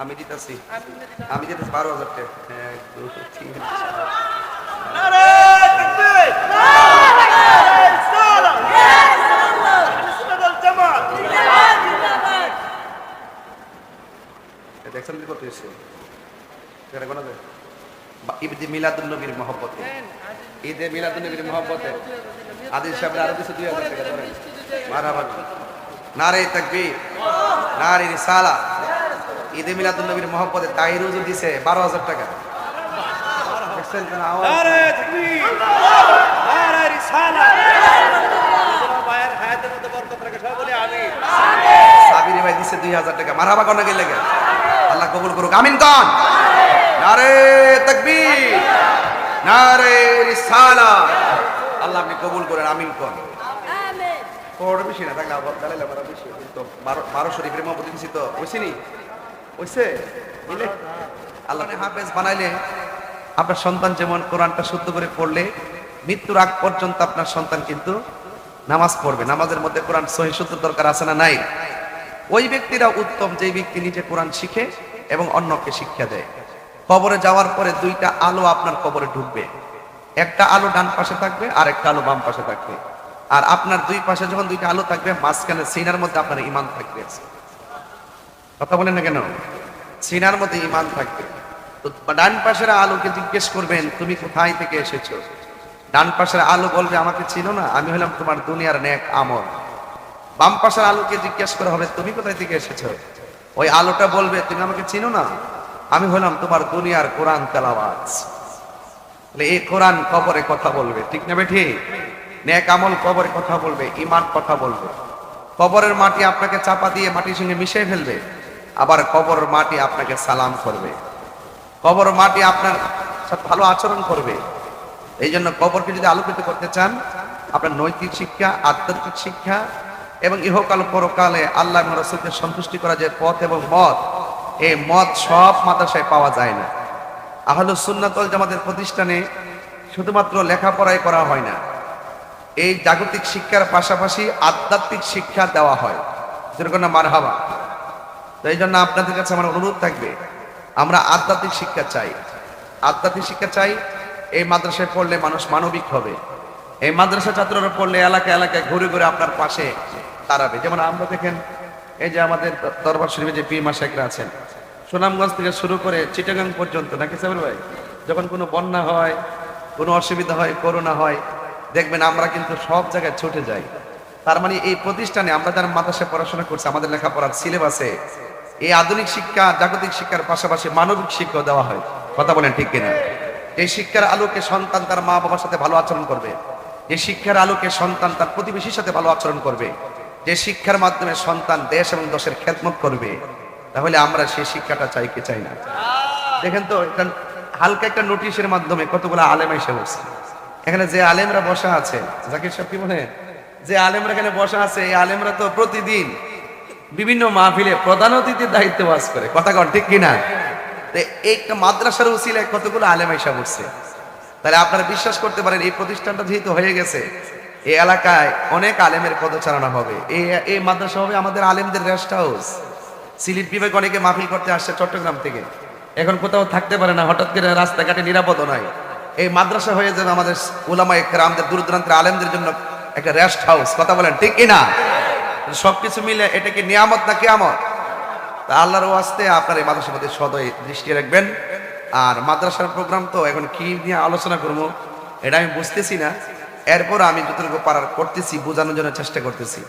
আমি দিতেছি। আমি দিতেছি বারো হাজার টাকা। এক দুই তিন দেখছেন কত হয়েছে? গোনা বা ঈদে মিলাদুন নবীর মহব্বতে ঈদে নবীর মহব্বতে। আদিল সাহেব আরও দিচ্ছে দুই হাজার টাকা ধরে মারাবার নারে তাকবীর। নারে রিসালা। ঈদে মিলাদুন নবীর মহব্বতে তাইরুজু দিছে বারো হাজার টাকা। সাবিরি ভাই দিছে দুই হাজার টাকা। মারাবা আল্লাহ কবুল করুক। আমিন কন। নারে তাকবীর। নারে রিসালা। আল্লাহ আপনি কবুল করেন। আমিন কন। বেশি না থাকলে আবার দাঁড়াইলে আমরা বেশি তো বারো শরীফের মহব্বত দিছি তো। ওইসি নি আল্লাহ হাফেজ বানাইলে আপনার সন্তান যেমন কোরআনটা শুদ্ধ করে পড়লে, মৃত্যুর আগ পর্যন্ত আপনার সন্তান কিন্তু নামাজ পড়বে। নামাজের মধ্যে কোরআন সহি শুদ্ধ দরকার আছে না নাই? ওই ব্যক্তিরা উত্তম যে ব্যক্তি নিজে কোরআন শিখে এবং অন্যকে শিক্ষা দেয়। কবরে যাওয়ার পরে দুইটা আলো আপনার কবরে ঢুকবে। একটা আলো ডান পাশে থাকবে আর একটা আলো বাম পাশে থাকবে। আর আপনার দুই পাশে যখন দুইটা আলো থাকবে, মাঝখানে সিনার মধ্যে আপনার ইমান থাকবে। কথা বলেন না কেন? সিনার মধ্যে ইমান থাকবে। তো ডান পাশের আলোকে জিজ্ঞেস করবেন, তুমি কোথায় থেকে এসেছ? ডান পাশের আলো বলবে, আমাকে চিনো না, আমি হলাম তোমার দুনিয়ার নেক আমল। বাম পাশের আলোকে জিজ্ঞেস করা হবে, তুমি কোথায় থেকে এসেছ? ওই আলোটা বলবে, তুমি আমাকে চিনো না, আমি হলাম তোমার দুনিয়ার কোরআন তেলাওয়াজ তাহলে এই কোরআন কবরে কথা বলবে, ঠিক না বেঠি? নেক আমল কবরে কথা বলবে ইমান কথা বলবে। কবরের মাটি আপনাকে চাপা দিয়ে মাটির সঙ্গে মিশিয়ে ফেলবে। আবার কবর মাটি আপনাকে সালাম করবে। কবর মাটি আপনার সাথে ভালো আচরণ করবে। এই জন্য কবরকে যদি আলোকিত করতে চান, আপনার নৈতিক শিক্ষা, আধ্যাত্মিক শিক্ষা এবং ইহকাল পরকালে আল্লাহ রসুলকে সন্তুষ্টি করা যে পথ এবং মত, এই মত সব মাদ্রাসায় পাওয়া যায় না। আহলু সুন্নাতল জামাতের প্রতিষ্ঠানে শুধুমাত্র লেখাপড়াই করা হয় না। এই জাগতিক শিক্ষার পাশাপাশি আধ্যাত্মিক শিক্ষা দেওয়া হয়। যেরকম না মারহাবা। তো এই জন্য আপনাদের কাছে আমার অনুরোধ থাকবে, আমরা আধ্যাত্মিক শিক্ষা চাই। আধ্যাত্মিক শিক্ষা চাই, এই মাদ্রাসায় পড়লে মানুষ মানবিক হবে। এই মাদ্রাসা ছাত্ররা পড়লে এলাকা এলাকায় ঘুরে ঘুরে আপনার পাশে দাঁড়াবে। যেমন আমরা দেখেন, এই যে আমাদের দরবার শরীফে যে পীর মাসাকরা আছেন, সুনামগঞ্জ থেকে শুরু করে চিটাগাং পর্যন্ত, নাকি সাহেব ভাই? যখন কোনো বন্যা হয়, কোনো অসুবিধা হয়, করোনা হয়, দেখবেন আমরা কিন্তু সব জায়গায় ছুটে যাই। তার মানে এই প্রতিষ্ঠানে আমরা যারা মাদ্রাসায় পড়াশোনা করছি, আমাদের লেখাপড়ার সিলেবাসে এই আধুনিক শিক্ষা, জাগতিক শিক্ষার পাশাপাশি মানবিক শিক্ষা দেওয়া হয়। কথা বলেন ঠিক কিনা? এই শিক্ষার আলোকে সন্তান তার মা বাবার সাথে ভালো আচরণ করবে। যে শিক্ষার আলোকে সন্তান তার প্রতিবেশীর সাথে ভালো আচরণ করবে। যে শিক্ষার মাধ্যমে সন্তান দেশ এবং দেশের খেদমত করবে, তাহলে আমরা সেই শিক্ষাটা চাই কি চাই না? দেখেন তো, এটা হালকা একটা নোটিশের মাধ্যমে কতগুলো আলেম এসে বসছে। এখানে যে আলেমরা বসা আছে, জাকির সাহেব কি বলে? যে আলেমরা এখানে বসা আছে, এই আলেমরা তো প্রতিদিন বিভিন্ন মাহফিলে প্রধান অতিথির দায়িত্ব বাস করে। কথা কন, ঠিক কিনা? একটা মাদ্রাসার উসিলায় কতগুলো আলেম এসে বসছে তাহলে আপনারা বিশ্বাস করতে পারেন, এই প্রতিষ্ঠানটা যেহেতু হয়ে গেছে, এই এলাকায় অনেক আলেমের পদচারণা হবে। এই এই মাদ্রাসা হবে আমাদের আলেমদের রেস্ট হাউস সিলেট বিভাগ অনেকে মাহফিল করতে আসছে চট্টগ্রাম থেকে। এখন কোথাও থাকতে পারে না, হঠাৎ করে রাস্তাঘাটে নিরাপদ নয়। এই মাদ্রাসা হয়ে যাবে আমাদের ওলামা একরামদের দূর দূরান্তের আলেমদের জন্য একটা রেস্ট হাউস কথা বলেন, ঠিক কিনা? সবকিছু মিলে এটা কি নিয়ামত না কিয়ামত তা আল্লাহর ওয়াস্তে আপনার এই মাদ্রাসার মধ্যে সদয় দৃষ্টি রাখবেন। আর মাদ্রাসার প্রোগ্রাম তো এখন কি নিয়ে আলোচনা করব, এটা আমি বুঝতেছি না। এরপর আমি যতটুকু পারার করতেছি, বোঝানোর জন্য চেষ্টা করতেছি।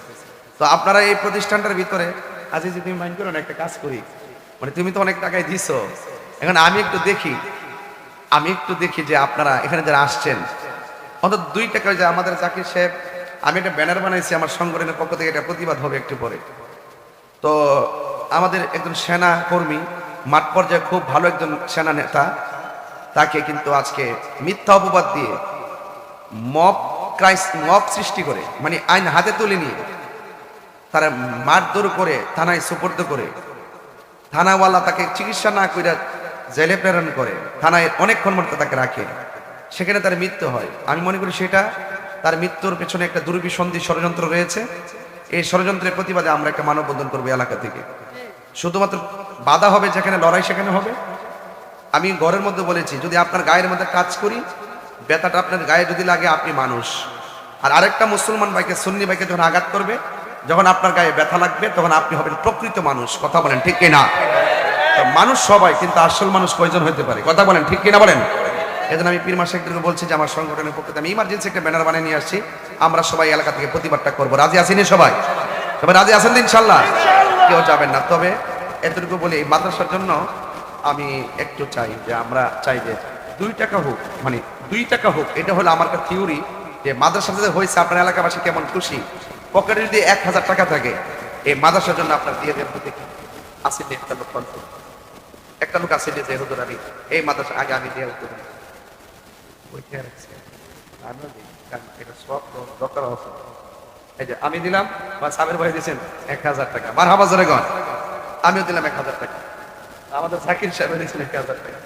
তো আপনারা এই প্রতিষ্ঠানটার ভিতরে আজ যে তুমি মাইন্ড করো একটা কাজ করি। মানে তুমি তো অনেক টাকায় দিছো। এখন আমি একটু দেখি, আমি একটু দেখি যে আপনারা এখানে যারা আসছেন, অন্তত দুই টাকা যে আমাদের জাকির সাহেব আমি একটা ব্যানার বানাইছি, আমার সংগঠনের পক্ষ থেকে একটা প্রতিবাদ হবে একটু পরে। তো আমাদের একজন সেনা কর্মী, মাঠ পর্যায়ে খুব ভালো একজন সেনা নেতা, তাকে কিন্তু আজকে মিথ্যা অপবাদ দিয়ে মব ক্রাইস, মব সৃষ্টি করে মানে আইন হাতে তুলে নিয়ে তারা মারধর করে, থানায় সুপর্দ করে, থানাওয়ালা তাকে চিকিৎসা না করে জেলে প্রেরণ করে, থানায় অনেকক্ষণ মতো তাকে রাখে, সেখানে তার মৃত্যু হয়। আমি মনে করি সেটা তার মৃত্যুর পেছনে একটা দুর্বিসন্ধি ষড়যন্ত্র রয়েছে। এই ষড়যন্ত্রের প্রতিবাদে আমরা একটা মানববন্ধন করব এলাকা থেকে। শুধুমাত্র বাধা হবে যেখানে, লড়াই সেখানে হবে। আমি ঘরের মধ্যে বলেছি, যদি আপনার গায়ের মধ্যে কাজ করি, ব্যথাটা আপনার গায়ে যদি লাগে, আপনি মানুষ। আর আরেকটা মুসলমান ভাইকে, সুন্নি ভাইকে যখন আঘাত করবে, যখন আপনার গায়ে ব্যথা লাগবে, তখন আপনি হবেন প্রকৃত মানুষ। কথা বলেন ঠিক কিনা? মানুষ সবাই, কিন্তু আসল মানুষ কয়জন হতে পারে? কথা বলেন ঠিক কিনা বলেন? এজন্য আমি পীর মাসেকদেরকে বলছি যে, আমার সংগঠনের পক্ষে আমি ইমার্জেন্সি একটা ব্যানার বানিয়ে নিয়ে আসছি। আমরা সবাই এলাকা থেকে প্রতিবাদটা করব। রাজি আসেনি সবাই? সবাই রাজি আছেন ইনশাল্লাহ? কেউ যাবেন না। তবে এতটুকু বলি, এই মাদ্রাসার জন্য আমি একটু চাই যে, আমরা চাই যে, দুই টাকা হোক মানে দুই টাকা হোক, এটা হলো আমার একটা থিওরি যে, মাদ্রাসা যে হয়েছে, আপনার এলাকাবাসী কেমন খুশি? পকেটে যদি এক হাজার টাকা থাকে, এই মাদ্রাসার জন্য আপনার দিয়ে দেন দেখি আসেন একটা লোক। একটা লোক আসেন যে, হুজুর, আমি এই মাদ্রাসা আগে আমি দিয়ে আমি দিলাম বা সাবের ভাই দিয়েছেন এক হাজার টাকা। বার হাজারে গন আমিও দিলাম এক হাজার টাকা। আমাদের জাকির সাহেব দিয়েছেন এক হাজার টাকা।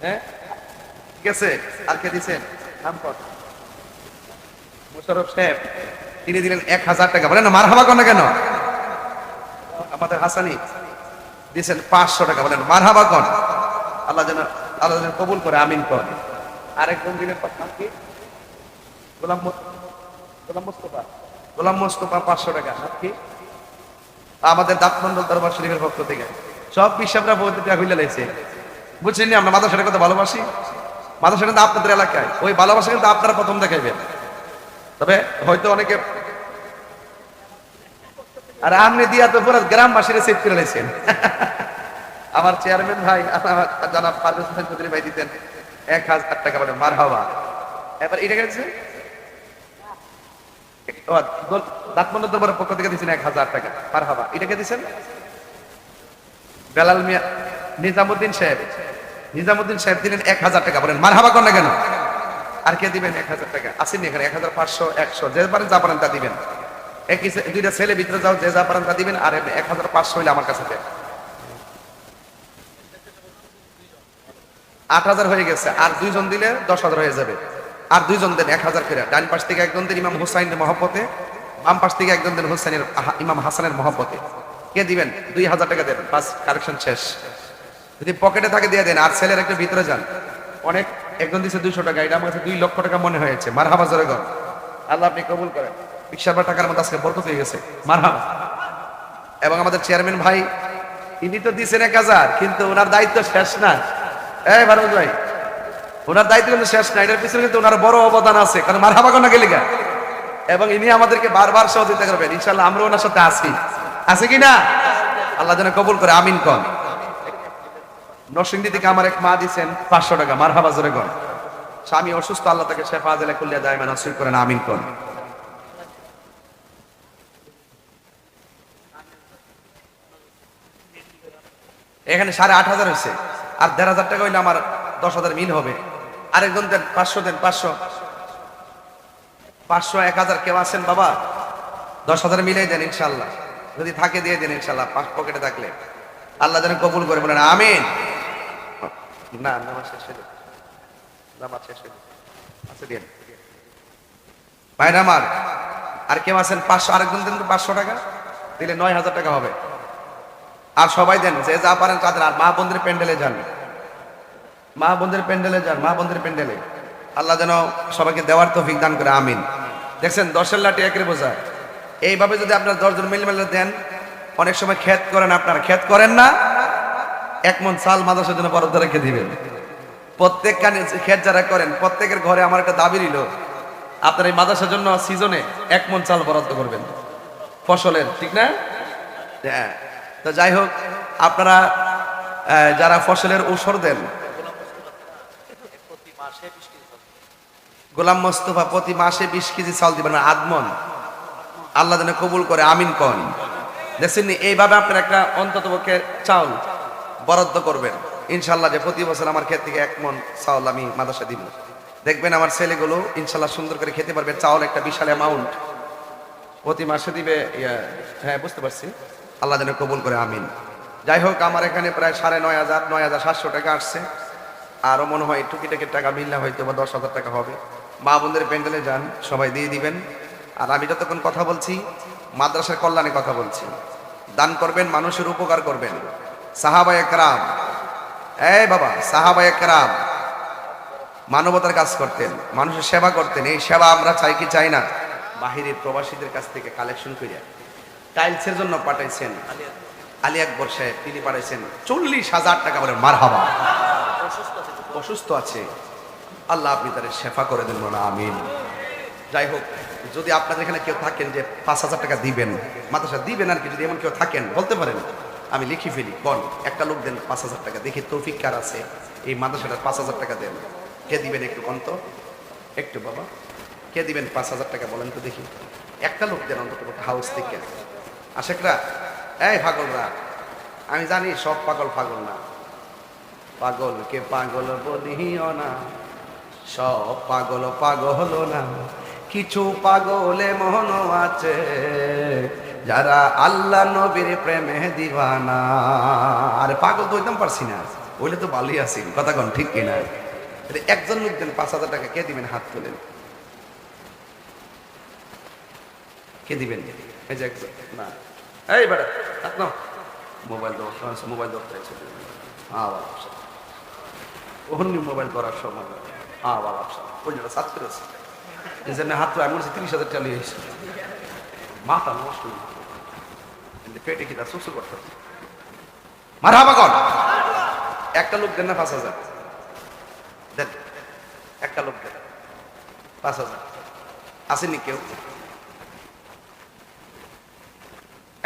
হ্যাঁ? ঠিক আছে? আর কে দিয়েছেন? নাম কর সাহেব, তিনি দিলেন এক হাজার টাকা। বলেন না মার হাবা কেন কেন? আমাদের হাসানি দিয়েছেন পাঁচশো টাকা। বলেন মার হাবা কন। আল্লাহ যেন আল্লাহ যেন কবুল করে, আমিন কন। আরেকজন দিলেন নাম কি? গোলাম গোলাম মোস্তফা। গোলাম মোস্তফা পাঁচশো টাকা। নাম কি? আমাদের দাঁতমন্ডল দরবার শরীফের পক্ষ থেকে। সব বিশ্বাবরা বলতে হইলে লেগেছে বুঝছেন আমরা মাদাসাটা কত ভালোবাসি? মাদাসাটা কিন্তু আপনাদের এলাকায়। ওই ভালোবাসা কিন্তু আপনারা প্রথম দেখাইবেন। তবে হয়তো অনেকে আর আমনে দিয়া তো পুরো গ্রামবাসীরা সেট করে লেছেন আমার চেয়ারম্যান ভাই আমার জানাব ফারুক হোসেন চৌধুরী ভাই দিতেন। এক হাজার টাকা বলে মার হাওয়া এবার এটা গেছে পক্ষ থেকে এক হাজার টাকা। বেলাল মিয়া নিজামুদ্দিন সাহেব। নিজামুদ্দিন সাহেব দিলেন এক হাজার টাকা। বলেন মার হাবা কর না কেন? আর কে দিবেন এক হাজার টাকা? আসেননি এখানে, এক হাজার পাঁচশো, একশো, যে পারেন যা পারেন তা দিবেন। একই সে- দুইটা ছেলে ভিতরে যাও, যে যা পারেন তা দিবেন, আর এক হাজার পাঁচশো হইলে আমার কাছে আট হাজার হয়ে গেছে, আর দুইজন দিলে দশ হাজার হয়ে যাবে। আর দুইজন দেন এক হাজার করে। ডান পাশ থেকে একজন দেন ইমাম হুসাইনের মহব্বতে, বাম পাশ থেকে একজন দেন হুসাইনের ইমাম হাসানের মহব্বতে। কে দিবেন? দুই হাজার টাকা দেন। বাস, কারেকশন শেষ। যদি পকেটে থাকে দিয়ে দেন, আর ছেলের একটা ভিতরে যান। অনেক, একজন দিচ্ছে দুইশো টাকা, এটা আমার কাছে দুই লক্ষ টাকা মনে হয়েছে। মার হাবা জোরে গন আল্লাহ আপনি কবুল করেন। বিশাল টাকার মধ্যে আজকে বরকত হয়ে গেছে। মার হাবা এবং আমাদের চেয়ারম্যান ভাই, ইনি তো দিয়েছেন এক হাজার, কিন্তু ওনার দায়িত্ব শেষ না। এই ভারত ভাই, ওনার দায়িত্ব কিন্তু শেষ এটার পিছনে কিন্তু ওনার বড় অবদান আছে, কারণ মার হাবা। এবং ইনি আমাদেরকে বারবার সহযোগিতা করবেন ইনশাল্লাহ আমরা ওনার সাথে আছি। আছে কি না? আল্লাহ যেন কবুল করে, আমিন কন। নরসিংদী থেকে আমার এক মা পাঁচশো টাকা, মার হাবা জোরে কন। স্বামী অসুস্থ, আল্লাহ তাকে শেফা দিলে, কুল্লিয়া যায় মানে নসিব করেন, আমিন কন। এখানে সাড়ে আট হাজার হয়েছে। আর দেড় হাজার টাকা হইলে আমার দশ হাজার মিল হবে। আরেকজন দেন, পাঁচশো দেন, পাঁচশো। পাঁচশো, এক হাজার কেউ আছেন বাবা? দশ হাজার মিলে দেন ইনশাল্লাহ। যদি থাকে দিয়ে দেন ইনশাল্লাহ, পাঁচ পকেটে থাকলে। আল্লাহ যেন কবুল করে বলেন, আমিন। না, নামাজ শেষ হয়ে নামাজ শেষ হয়ে। আচ্ছা দিন। ভাইরা আমার, আর কেউ আছেন পাঁচশো, আরেকজন দিন পাঁচশো টাকা। দিলে নয় হাজার টাকা হবে। আর সবাই দেন যে যা পারেন তাদের, আর মা বোনদের প্যান্ডেলে যান। মা বোনদের প্যান্ডেলে যান, মা বোনদের প্যান্ডেলে। আল্লাহ যেন সবাইকে দেওয়ার তৌফিক দান করে, আমিন। দেখছেন, দশের লাঠি একের বোঝায় এইভাবে যদি আপনার দশজন মিল মিলে দেন, অনেক সময় ক্ষেত করেন আপনার ক্ষেত করেন না, এক মন চাল মাদ্রাসার জন্য বরাদ্দ রেখে দিবেন। প্রত্যেক কানে ক্ষেত যারা করেন, প্রত্যেকের ঘরে আমার একটা দাবি রইল, আপনার এই মাদ্রাসার জন্য সিজনে এক মন চাল বরাদ্দ করবেন। ফসলের, ঠিক না? হ্যাঁ। তো যাই হোক, আপনারা যারা ফসলের ঔষধ দেন, গোলাম মোস্তফা প্রতি মাসে বিশ কেজি চাল দিবেন মানে আদমন। আল্লাহ যেন কবুল করে, আমিন কন। দেখছেন এইভাবে আপনার একটা অন্তত পক্ষে চাউল বরাদ্দ করবেন। ইনশাল্লাহ যে প্রতি বছর আমার ক্ষেত থেকে এক মন চাউল আমি মাদ্রাসা দিব। দেখবেন আমার ছেলেগুলো ইনশাল্লাহ সুন্দর করে খেতে পারবে। চাউল একটা বিশাল অ্যামাউন্ট প্রতি মাসে দিবে হ্যাঁ বুঝতে পারছি। আল্লাহ যেন কবুল করে, আমিন। যাই হোক আমার এখানে প্রায় সাড়ে নয় হাজার নয় হাজার সাতশো টাকা আসছে। আরও মনে হয় টুকিটাকি টাকা মিললে হয়তো বা দশ হাজার টাকা হবে। মা বোনদের প্যান্ডেলে যান, সবাই দিয়ে দিবেন। আর আমি যতক্ষণ কথা বলছি, মাদ্রাসার কল্যাণে কথা বলছি। দান করবেন, মানুষের উপকার করবেন। সাহাবা একরাম এই বাবা সাহাবা একরাম মানবতার কাজ করতেন, মানুষের সেবা করতেন। এই সেবা আমরা চাই কি, চাই না? বাহিরের প্রবাসীদের কাছ থেকে কালেকশন করে টাইলসের জন্য পাঠাইছেন। আলী আকবর। সাহেব তিনি পাঠাইছেন। চল্লিশ হাজার টাকা বলে মার হাবা অসুস্থ আছে। আল্লাহ আপনি তাদের শেফা করে দেন বলে আমিন। যাই হোক যদি আপনাদের এখানে কেউ থাকেন যে পাঁচ হাজার টাকা দিবেন মাদ্রাসা দিবেন আর কি যদি এমন কেউ থাকেন বলতে পারেন। আমি লিখি ফেলি বল একটা লোক দেন পাঁচ হাজার টাকা দেখি তৌফিক কার আছে। এই মাদ্রাসাটার পাঁচ হাজার টাকা দেন। কে দিবেন একটু কন্ত? একটু বাবা। কে দিবেন পাঁচ হাজার টাকা বলেন তো দেখি। একটা লোক দেন অন্তত হাউস থেকে। আশেকরা, এই পাগলরা, আমি জানি সব পাগল পাগল না। পাগলকে পাগল বলিও না, সব পাগল পাগল না। কিছু পাগলে মন আছে, যারা আল্লাহ নবীর প্রেমে দিবানা। আরে পাগল তো একদম পারছি না ওইলে তো ভালোই আছি, কথা কন ঠিক কিনা? একজন লোক পাঁচ হাজার টাকা, কে দিবেন হাত তোলেন? কে দিবেন? এই যে না। এই বেটা হাত নাও। মোবাইল দেওয়া মোবাইল দেওয়া আবার অন্য মোবাইল করার সময়। আবার ব্যবসা ওই জন্য সাত করে আছে এই জন্য হাত আমি হচ্ছে তিরিশ হাজার টাকা এসে মাথা নষ্ট পেটে কি তার সুসু করতে মার হাবা কর। একটা লোক দেন না পাঁচ হাজার। দেন। একটা লোক দেন। পাঁচ হাজার। আসেনি কেউ?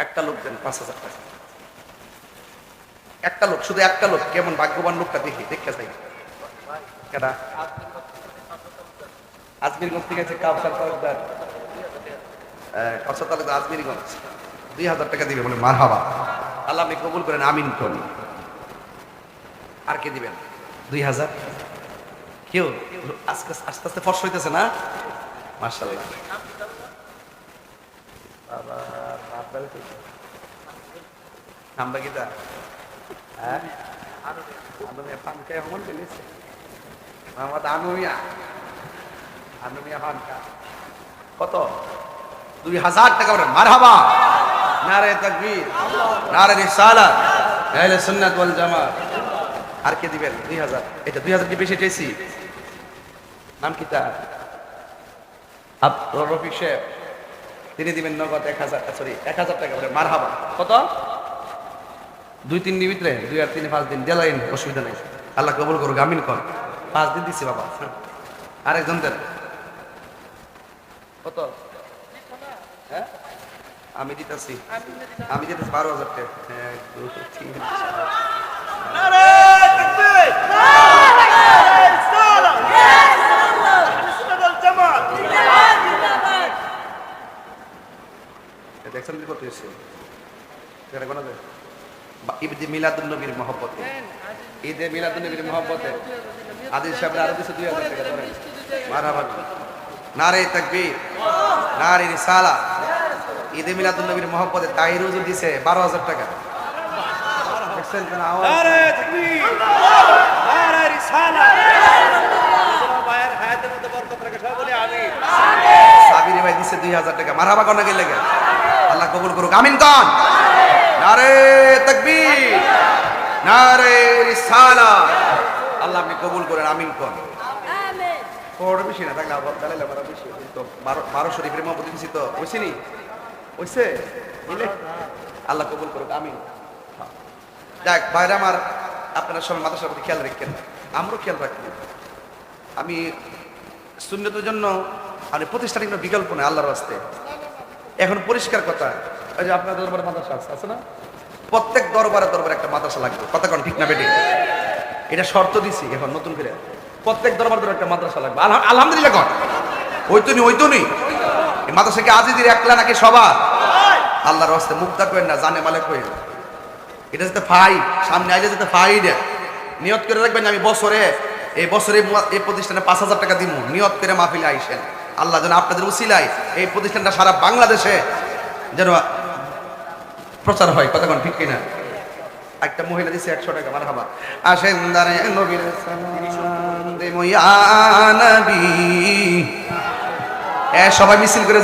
একটা লোক দেন পাঁচ হাজার টাকা। একটা লোক, শুধু একটা লোক, কেমন ভাগ্যবান লোকটা দেখি দেখে যাই কেডা? আজমিরগঞ্জ থেকে আছে তালুকদার। তালুকদার আজমিরগঞ্জ। দুই হাজার টাকা দিবে বলে মার হাবা আল্লাহ আপনি কবুল করেন, আমিন করি। আর কে দিবেন? দুই হাজার? কেউ? আস্তে আস্তে আস্তে ফর্স হইতেছে না? মার্শাল্লাহ নামটা কিটা হ্যাঁ আনুমিয়া কত দুই হাজার টাকা করে মারহাবা নারে আর কে দিবেন দুই হাজার এটা দুই হাজার বেশি চাইছি নাম কি তার রফিক সাহেব তিনি দিবেন নগদ এক হাজার সরি এক হাজার টাকা করে মার হাবা কত? দুই তিন দিন ভিতরে দুই আর তিন পাঁচ দিন দেলাইন অসুবিধা নেই। আল্লাহ কবুল করুক আমিন কর। পাঁচ দিন দিচ্ছি বাবা। আরেকজন দেন। কত? হ্যাঁ? আমি দিতেছি। আমি দিতেছি। বারো হাজার টাকা এক দুই তিন নারে তাকবীর নারে রিসালাত সুন্নাত ওয়াল জামাত এ দেখছেন কি কত হয়েছে এটা কোনা যায় ঈদে মিলাদুন নবীর মহব্বতে ঈদে মিলাদুন নবীর মহব্বতে। আদিল সাহেব আরও দিছে দুই হাজার টাকা ধরেন মারহাবা নারে তাকবীর। নারে রিসালা। ঈদে মিলাদুন নবীর মহব্বতে তাহির হুজুর দিছে বারো হাজার টাকা। দেখছেন কেন আওয়াজ নারে তাকবীর। নারে সাবির ভাই দিছে দুই হাজার আল্লাহ কবুল করুক। আমিন কন। নারে তাকবীর। আল্লাহ আপনি কবুল করেন আমিন পড় বেশি না থাকলে আবার তাহলে আমার বেশি তো বারো বারো শরীফের মহব্বত দিছি তো। ওইছি নি? ওইছে আল্লাহ কবুল করুক আমিন। হ্যাঁ। যাক বাইরে আমার আপনারা সবাই মাদ্রাসার প্রতি খেয়াল রাখেন। আমরাও খেয়াল আমি শূন্যতের জন্য মানে প্রতিষ্ঠানিক কোনো বিকল্প নেই আল্লাহর আসতে এখন পরিষ্কার কথা আপনার মাদ্রাসা আছে আছে না? প্রত্যেক দরবারে দরবারে একটা মাদ্রাসা লাগবে। কোন ঠিক না বেটি? এটা শর্ত দিছি, এখন নতুন করে। প্রত্যেক দরবার দরবার একটা মাদ্রাসা লাগবে। আলহা- আলহামদুলিল্লাহ কর ওই তো নি ওই তো নি মাদ্রাসা কি আজিদির একলা নাকি সবার? আল্লাহর রাস্তে মুক্তা করেন না, জানে মালে করেন এটা যাতে ফাই সামনে আইলে যাতে ফাই নিয়ত করে রাখবেন আমি বছরে। এই বছরে এই প্রতিষ্ঠানে পাঁচ হাজার টাকা দিব নিয়ত করে মাহফিলে আইসেন। আল্লাহ যেন আপনাদের উসিলায় এই প্রতিষ্ঠানটা সারা বাংলাদেশে যেন প্রচার হয় কতক্ষণ ঠিক কিনা? একটা মহিলা দিছে একশো টাকা, মার হাবা। আসেন দারে নবীর এ সবাই মিছিল করে